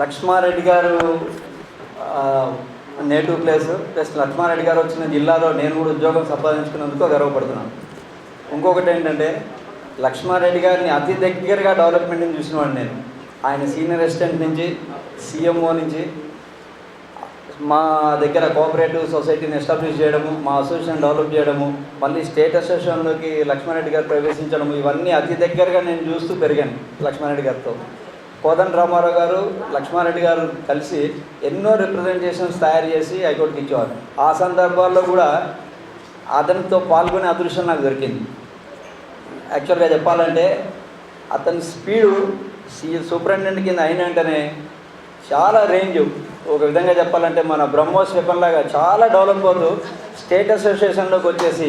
లక్ష్మారెడ్డి గారు native place plus Lakshma Reddy గారు వచ్చిన జిల్లాలో నేను కూడా ఉద్యోగం సంపాదించుకున్నందుకు గర్వపడుతున్నాను. ఇంకొకటి ఏంటంటే లక్ష్మారెడ్డి గారిని అతి దగ్గరగా డెవలప్మెంట్ని చూసినవాడు నేను. ఆయన సీనియర్ అసిస్టెంట్ నుంచి సీఎంఓ నుంచి మా దగ్గర కోఆపరేటివ్ సొసైటీని ఎస్టాబ్లిష్ చేయడము మా అసోసియేషన్ డెవలప్ చేయడము మళ్ళీ స్టేట్ అసోసియేషన్లోకి లక్ష్మారెడ్డి గారు ప్రవేశించడము ఇవన్నీ అతి దగ్గరగా నేను చూస్తూ పెరిగాను లక్ష్మారెడ్డి గారితో. కోదండ రామారావు గారు లక్ష్మారెడ్డి గారు కలిసి ఎన్నో రిప్రజెంటేషన్స్ తయారు చేసి హైకోర్టుకి ఇచ్చేవారు. ఆ సందర్భాల్లో కూడా అతనితో పాల్గొనే అదృష్టం నాకు దొరికింది. యాక్చువల్గా చెప్పాలంటే అతని స్పీడు సీ సూపరింటెండెంట్ కింద అయిన వెంటనే చాలా రేంజ్ ఒక విధంగా చెప్పాలంటే మన బ్రహ్మోస్ వెపన్ లాగా చాలా డెవలప్ అవుతూ స్టేట్ అసోసియేషన్లోకి వచ్చేసి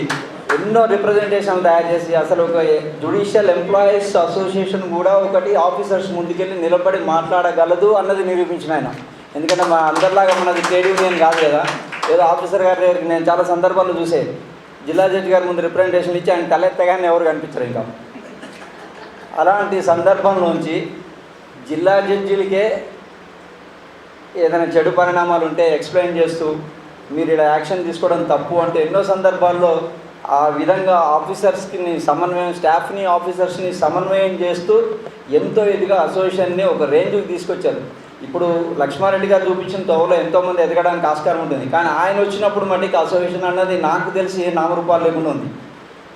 ఎన్నో రిప్రజెంటేషన్ తయారు చేసి అసలు ఒక జుడిషియల్ ఎంప్లాయీస్ అసోసియేషన్ కూడా ఒకటి ఆఫీసర్స్ ముందుకెళ్ళి నిలబడి మాట్లాడగలదు అన్నది నిరూపించిన ఆయన. ఎందుకంటే మా అందరిలాగా మనది ట్రేడ్ యూనియన్ కాదు కదా. ఏదో ఆఫీసర్ గారి దగ్గరికి నేను చాలా సందర్భాలు చూసే. జిల్లా జడ్జి గారి ముందు రిప్రజెంటేషన్ ఇచ్చి ఆయన తలెత్తగానే ఎవరు కనిపించరు ఇంకా. అలాంటి సందర్భంలోంచి జిల్లా జడ్జీలకే ఏదైనా చెడు పరిణామాలు ఉంటే ఎక్స్ప్లెయిన్ చేస్తూ మీరు ఇలా యాక్షన్ తీసుకోవడం తప్పు అంటే ఎన్నో సందర్భాల్లో ఆ విధంగా ఆఫీసర్స్కి సమన్వయం స్టాఫ్ని ఆఫీసర్స్ని సమన్వయం చేస్తూ ఎంతో ఇదిగా అసోసియేషన్ని ఒక రేంజ్కి తీసుకొచ్చారు. ఇప్పుడు లక్ష్మారెడ్డి గారు చూపించిన తోవలో ఎంతోమంది ఎదగడానికి ఆస్కారం ఉంటుంది. కానీ ఆయన వచ్చినప్పుడు మటుకు అసోసియేషన్ అన్నది నాకు తెలిసి నామరూపాలు లేకుండా ఉంది.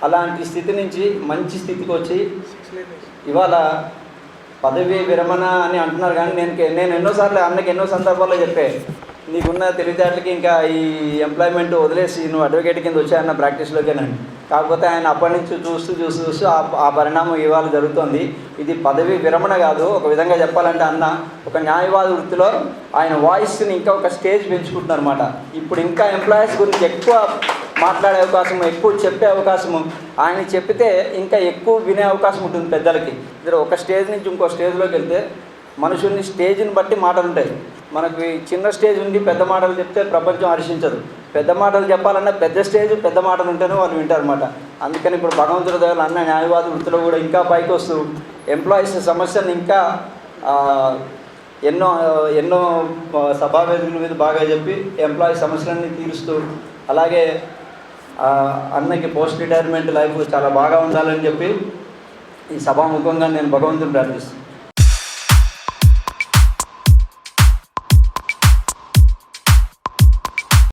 అలాంటి స్థితి నుంచి మంచి స్థితికి వచ్చి ఇవాళ పదవి విరమణ అని అంటున్నారు కానీ నేను నేను ఎన్నోసార్లు అన్నకి ఎన్నో సందర్భాల్లో చెప్పాను. నీకున్న తెలివితేటలకి ఇంకా ఈ ఎంప్లాయ్మెంట్ వదిలేసి నువ్వు అడ్వకేట్ కింద వచ్చాయన్న ప్రాక్టీస్లోకేనండి కాకపోతే ఆయన అప్పటి నుంచి చూస్తూ చూస్తూ చూస్తూ ఆ ఆ పరిణామం ఇవాళ జరుగుతోంది. ఇది పదవి విరమణ కాదు. ఒక విధంగా చెప్పాలంటే అన్న ఒక న్యాయవాద వృత్తిలో ఆయన వాయిస్ని ఇంకా ఒక స్టేజ్ పెంచుకుంటున్నారు అనమాట ఇప్పుడు ఇంకా ఎంప్లాయీస్ గురించి ఎక్కువ మాట్లాడే అవకాశం ఎక్కువ చెప్పే అవకాశము ఆయన చెప్పితే ఇంకా ఎక్కువ వినే అవకాశం ఉంటుంది పెద్దలకి. ఇద్దరు ఒక స్టేజ్ నుంచి ఇంకో స్టేజ్లోకి వెళ్తే మనుషుల్ని స్టేజ్ని బట్టి మాటలు ఉంటాయి మనకి చిన్న స్టేజ్ ఉండి పెద్ద మాటలు చెప్తే ప్రపంచం హర్షించదు. పెద్ద మాటలు చెప్పాలన్నా పెద్ద స్టేజ్ పెద్ద మాటలు ఉంటేనే వాళ్ళు వింటారు అనమాట అందుకని ఇప్పుడు భగవంతుడి దగ్గర అన్న న్యాయవాద వృత్తిలో కూడా ఇంకా పైకి వస్తూ ఎంప్లాయీస్ సమస్యను ఇంకా ఎన్నో ఎన్నో సభావేదికల మీద బాగా చెప్పి ఎంప్లాయీ సమస్యలన్నీ తీరుస్తూ అలాగే అన్నకి పోస్ట్ రిటైర్మెంట్ లైఫ్ చాలా బాగా ఉండాలని చెప్పి ఈ సభాముఖంగా నేను భగవంతుని ప్రార్థిస్తాను